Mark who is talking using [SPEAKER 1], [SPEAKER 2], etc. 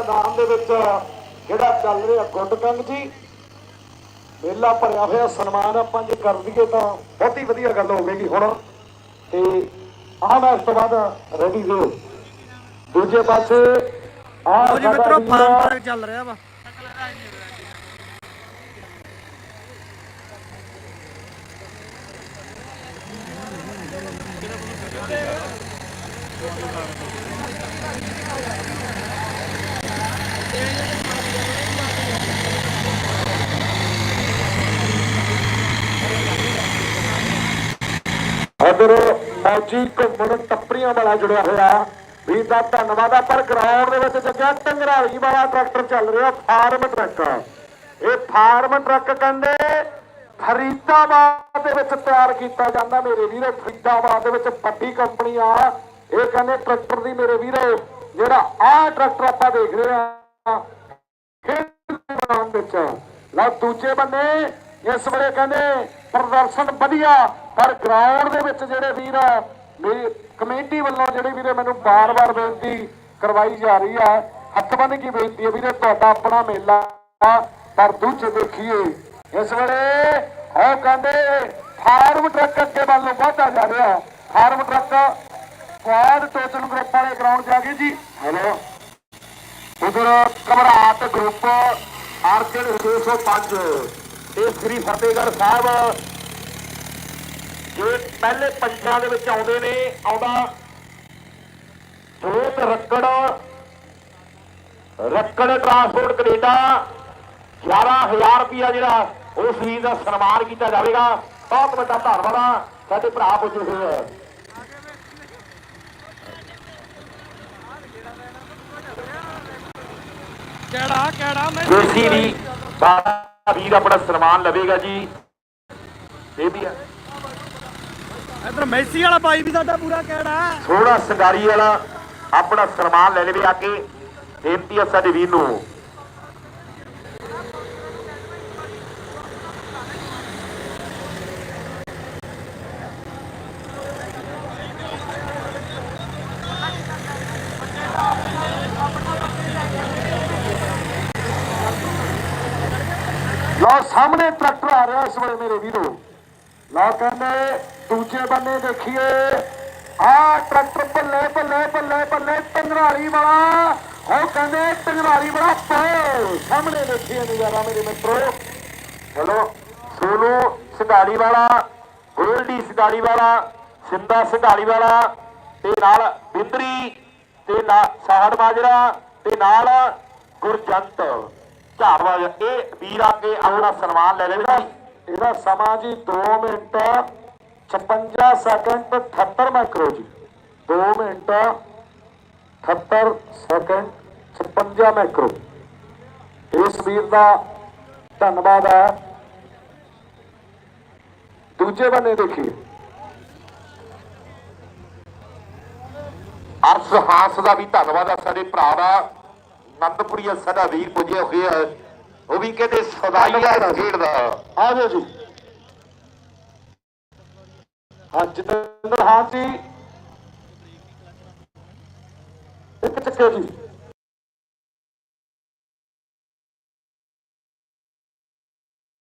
[SPEAKER 1] ਮੈਦਾਨ ਦੇ ਵਿੱਚ ਜਿਹੜਾ ਚੱਲ ਰਿਹਾ ਗੁੱਡਕੰਗ ਜੀ ਮੇਲਾ ਭਰਿਆ ਹੋਇਆ ਸਨਮਾਨ ਆਪਾਂ ਜੇ ਕਰ ਦਈਏ ਤਾਂ ਬਹੁਤੀ ਵਧੀਆ ਗੱਲ ਹੋਵੇਗੀ ਹੁਣ। ਤੇ ਆਹ ਮੈਚ ਤੋਂ ਬਾਅਦ ਰੈਡੀ ਰਹੋ। ਦੂਜੇ ਪਾਸੇ ਆਹ
[SPEAKER 2] ਜੀ ਮਿੱਤਰੋ ਫਾਰਮ ਟਰੈਕ ਚੱਲ ਰਿਹਾ ਵਾ।
[SPEAKER 1] ਉਧਰ ਮੌਜੀ ਘੁੰਮਣ ਟੱਪਰੀਆਂ ਵਾਲਾ ਜੁੜਿਆ ਹੋਇਆ। ਵੀਰ ਦਾ ਧੰਨਵਾਦ ਆ, ਪਰ ਗਰਾਊਂਡ ਦੇ ਵਿੱਚ ਜੱਗਿਆ ਟੰਗਰਾਲੀ ਵਾਲਾ ਟਰੈਕਟਰ ਚੱਲ ਰਿਹਾ, ਫਾਰਮ ਟਰੱਕ ਇਹ ਫਾਰਮ ਟਰੱਕ ਕਹਿੰਦੇ ਫਰੀਦਾਬਾਦ ਦੇ ਵਿੱਚ ਤਿਆਰ ਕੀਤਾ ਜਾਂਦਾ। ਮੇਰੇ ਵੀਰੋ, ਫਰੀਦਾਬਾਦ ਦੇ ਵਿੱਚ ਵੱਡੀ ਕੰਪਨੀ ਆ। ਇਹ ਕਹਿੰਦੇ ਟਰੈਕਟਰ ਦੀ, ਮੇਰੇ ਵੀਰੇ, ਜਿਹੜਾ ਆਹ ਟਰੈਕਟਰ ਆਪਾਂ ਦੇਖ ਰਹੇ ਆ, ਖੇਡ ਵਿੱਚ। ਲਾ ਦੂਜੇ ਬੰਨੇ ਇਸ ਵੇਲੇ ਕਹਿੰਦੇ ਪ੍ਰਦਰਸ਼ਨ ਵਧੀਆ। ਪਰ ਗਰਾਊਂਡ ਦੇ ਵਿੱਚ ਜਿਹੜੇ ਵੀਰ ਮੇਰੀ ਕਮੇਟੀ ਵੱਲੋਂ ਜਿਹੜੇ ਵੀਰੇ ਮੈਨੂੰ ਬਾਰ-ਬਾਰ ਬੇਨਤੀ ਕਰਵਾਈ ਜਾ ਰਹੀ ਹੈ ਹੱਥ ਬੰਨ ਬੇਨਤੀ ਹੈ ਵੀਰੇ, ਤੁਹਾਡਾ ਆਪਣਾ ਮੇਲਾ ਪਰ ਦੂਜੇ ਦੇਖੀਏ। ਇਸ ਵੇਲੇ ਉਹ ਕਹਿੰਦੇ, ਫਾਰਮ ਟਰੱਕ ਅੱਗੇ ਵੱਲ ਨੂੰ ਵਧਦਾ ਜਾ ਰਿਹਾ। ਫਾਰਮ ਟਰੱਕ ਕੁਆਡ ਟੋਚਨ ਗਰੁੱਪ ਵਾਲੇ ਗਰਾਊਂਡ ਜਾ ਕੇ ਜੀ। ਹੈਲੋ ਉਧਰ ਘਬਰਾਟ ਗਰੁੱਪ ਅਰਜਨ 605 ਤੇ ਸ੍ਰੀ ਫਤਿਹਗੜ੍ਹ ਸਾਹਿਬ ਜੇ ਪਹਿਲੇ ਪੰਜਾਂ ਦੇ ਵਿੱਚ ਆਉਂਦੇ ਨੇ ਆਉਂਦਾ ਜੋਤ ਰੱਕੜ ਰੱਕੜ ਟਰਾਂਸਪੋਰਟ ਕੈਨੇਡਾ 11000 ਰੁਪਿਆ ਜਿਹੜਾ ਉਹ ਸ਼ਹੀਦ ਦਾ ਸਨਮਾਨ ਕੀਤਾ ਜਾਵੇਗਾ। ਬਹੁਤ ਵੱਡਾ ਧੰਨਵਾਦ ਆ ਸਾਡੇ ਭਰਾ ਪੁੱਜੇ ਹੋਏ ਆ।
[SPEAKER 2] ਕਿਹੜਾ ਕਿਹੜਾ? ਮੈਂ
[SPEAKER 1] ਜੇਸੀ ਵੀ ਬਾਬਾ ਵੀਰ ਆਪਣਾ ਸਨਮਾਨ ਲਵੇਗਾ ਜੀ। ਇਹ ਵੀ ਆ।
[SPEAKER 2] ਇਧਰ ਮੈਸੀ ਵਾਲਾ ਬਾਈ ਵੀ ਸਾਡਾ ਪੂਰਾ ਕਿਹੜਾ
[SPEAKER 1] ਥੋੜਾ ਸੰਗਾਰੀ ਵਾਲਾ ਆਪਣਾ ਸਨਮਾਨ ਲੈ ਲਵੇ ਆ ਕੇ। ਬੇਨਤੀ ਆ ਸਾਡੇ ਵੀਰ ਨੂੰ। ਲਓ, ਸਾਹਮਣੇ ਟਰੈਕਟਰ ਆ ਰਿਹਾ ਇਸ ਵੇਲੇ ਮੇਰੇ ਵੀਰੋ। ਲਓ ਕਹਿੰਦੇ ਦੂਜੇ ਬੰਨੇ ਦੇਖੀਏ। ਆਹ ਟਰੈਕਟਰ ਬੱਲੇ ਬੱਲੇ ਬੱਲੇ ਬੱਲੇ ਟੰਗਰਾਲੀ ਵਾਲਾ। ਉਹ ਕਹਿੰਦੇ ਟੰਗਰਾਲੀ ਵਾਲਾ ਪਾਓ। ਸਾਹਮਣੇ ਦੇਖੀਏ ਨਜ਼ਾਰਾ ਮੇਰੇ ਮਿੱਤਰੋ। ਹੈਲੋ ਸੋਨੂ ਸੰਧਾਲੀ ਵਾਲਾ, ਗੋਲਡੀ ਸੰਧਾਲੀ ਵਾਲਾ ਸਿੰਦਾ ਸੰਧਾਲੀ ਵਾਲਾ, ਤੇ ਨਾਲ ਬਿੰਦਰੀ, ਤੇ ਨਾਲ ਸਾਹੜ ਮਾਜਰਾ ਤੇ ਨਾਲ ਗੁਰਜੰਤ। ਝਾੜਵਾ ਇਹ ਵੀਰ ਆ ਕੇ ਆਪਣਾ ਸਨਮਾਨ ਲੈ ਲੈਣਾ ਇਹਦਾ ਸਮਾਂ ਜੀ 2 ਮਿੰਟ 56 ਸੈਕਿੰਡ 78 ਮਾਈਕਰੋ ਜੀ। 2 ਮਿੰਟ 78 ਸੈਕਿੰਡ 56 ਮਾਈਕਰੋ ਇਸ ਵੀਰ ਦਾ ਧੰਨਵਾਦ ਹੈ। ਦੂਜੇ ਬੰਨੇ ਦੇਖੀਏ। ਅਰਸ਼ ਹਾਸ ਦਾ ਵੀ ਧੰਨਵਾਦ ਹੈ। ਸਾਡੇ ਭਰਾ ਦਾ ਨੰਦਪੁਰੀਆ ਸਾਡਾ ਵੀਰ ਪੁੱਜੇ ਹੋਏ ਉਹ ਵੀ ਕਹਿੰਦੇ ਸਦਾਈਆ ਖੇਡ ਦਾ। ਆ ਜਾਓ ਜੀ। ਹਾਂ, ਜਤਿੰਦਰ ਹਾਂ ਜੀ। ਇੱਕ ਚੱਕੇ ਜੀ।